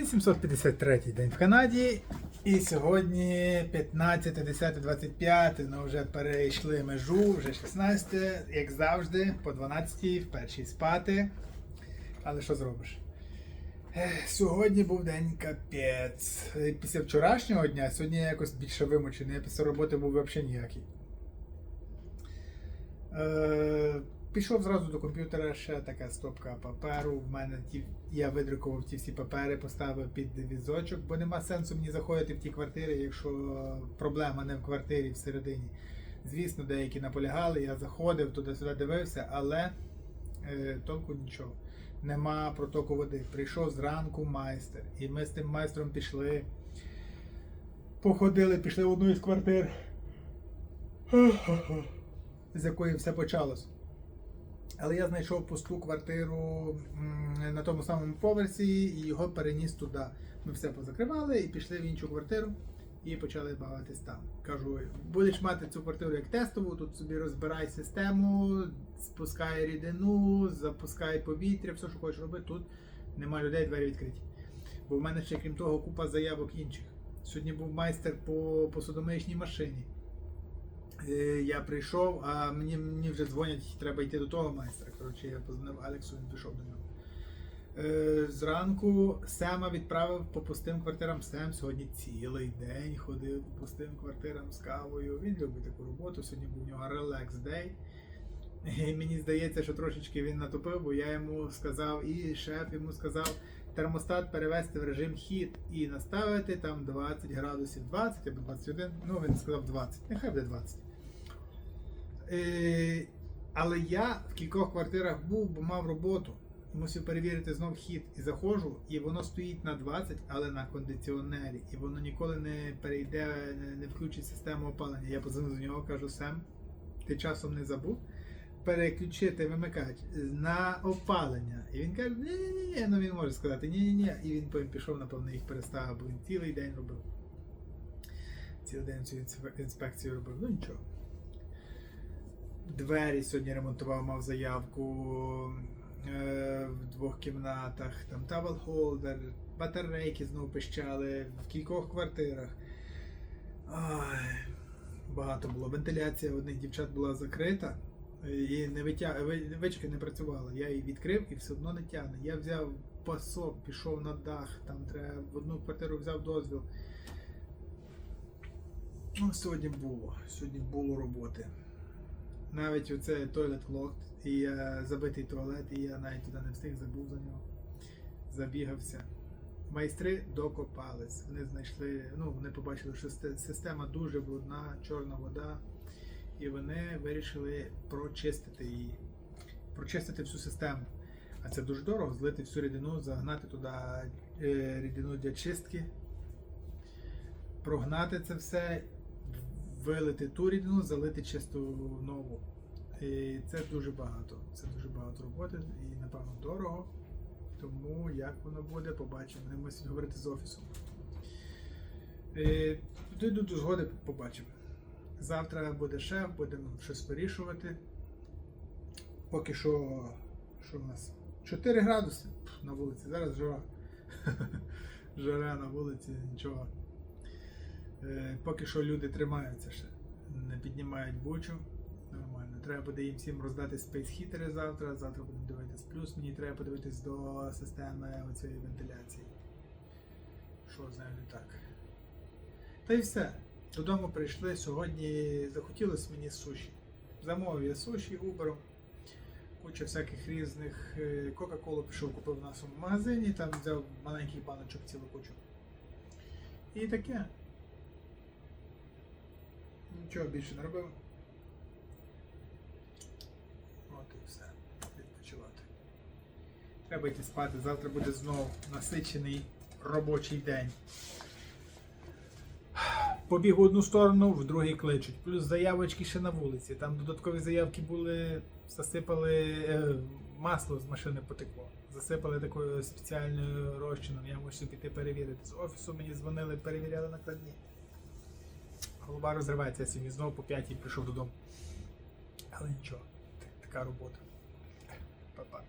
853 день в Канаді. І сьогодні 15, 10, 25, ну вже перейшли межу, вже 16, як завжди, по 12 в першій спати. Але що зробиш? Сьогодні був день капець. Після вчорашнього дня, сьогодні я якось більше вимучений, я після роботи був взагалі ніякий. Е, пішов зразу до комп'ютера, ще така стопка паперу. В мене ті, я видрукував ті всі папери, поставив під візочок, бо нема сенсу мені заходити в ті квартири, якщо проблема не в квартирі всередині. Звісно, деякі наполягали, я заходив туди-сюди дивився, але е, толку нічого. Нема протоку води. Прийшов зранку майстер, і ми з тим майстром пішли. Походили, пішли в одну із квартир з якої все почалось. Але я знайшов пусту квартиру на тому самому поверсі і його переніс туди. Ми все позакривали і пішли в іншу квартиру і почали бавитись там. Кажу, будеш мати цю квартиру як тестову, тут собі розбирай систему, спускай рідину, запускай повітря, все, що хочеш робити. Тут нема людей, двері відкриті. Бо в мене ще, крім того, купа заявок інших. Сьогодні був майстер по посудомиючній машині. Е, Я прийшов, а мені, мені вже дзвонять, треба йти до того майстра. Коротше, я позвонив Алексу, він пішов до нього. Е, Зранку Сема відправив по пустим квартирам. Сем сьогодні цілий день ходив по пустим квартирам з кавою. Він любить таку роботу. Сьогодні був у нього релакс дей. Мені здається, що трошечки він натопив, бо я йому сказав, і шеф йому сказав термостат перевести в режим хід і наставити там 20 градусів 20 або 21. Ну, він сказав 20. Нехай буде 20. Е, але я в кількох квартирах був, бо мав роботу. Мусив перевірити знов хід і заходжу, і воно стоїть на 20, але на кондиціонері. І воно ніколи не перейде, не, включить систему опалення. Я позвонив до нього, кажу, Сем, ти часом не забув переключити вимикач на опалення. І він каже, ні ні ні ну він може сказати ні-ні-ні. І він потім пішов, напевно, їх переставив, бо він цілий день робив. Цілий день цю інспекцію робив. Ну нічого. Двері сьогодні ремонтував, мав заявку е, в двох кімнатах, там тавел холдер, батарейки знову пищали в кількох квартирах. Ай, багато було. Вентиляція одних дівчат була закрита. І не витя... вички не працювали. Я її відкрив і все одно не тягне. Я взяв пасок, пішов на дах, там треба в одну квартиру взяв дозвіл. Ну, сьогодні було. Сьогодні було роботи. Навіть оце тойлет локт, і я забитий туалет, і я навіть туди не встиг, забув за нього. Забігався. Майстри докопались. Вони знайшли, ну, вони побачили, що система дуже брудна, чорна вода. І вони вирішили прочистити її, прочистити всю систему. А це дуже дорого, злити всю рідину, загнати туди е, рідину для чистки, прогнати це все, вилити ту рідину, залити чисту нову. І це дуже багато. Це дуже багато роботи і, напевно, дорого. Тому як воно буде, побачимо. Вони мусять говорити з офісом. Е, Дійду до згоди, побачимо. Завтра буде шеф, будемо щось вирішувати. Поки що, що у нас? 4 градуси на вулиці. Зараз жара. Жара на вулиці, нічого. Е, Поки що люди тримаються ще. Не піднімають бучу. Нормально. Треба буде їм всім роздати Heater завтра. Завтра будемо дивитись. Плюс мені треба подивитись до системи оцієї вентиляції. Що з не так. Та й все. Додому прийшли сьогодні. Захотілося мені суші. Замовив я суші Uber. Куча всяких різних. е, Кока-колу пішов купив в нашому магазині, там взяв маленький баночок цілу кучу. І таке. Нічого більше не робив. От і все. Відпочивати. Треба йти спати. Завтра буде знов насичений робочий день. Побіг в одну сторону, в другій кличуть. Плюс заявочки ще на вулиці. Там додаткові заявки були, засипали е, масло з машини потекло. Засипали такою спеціальною розчином. Я мусив піти перевірити. З офісу мені дзвонили, перевіряли накладні. Голова розривається, я сьогодні знову по п'ятій прийшов додому. Але нічого, така робота. Па-па.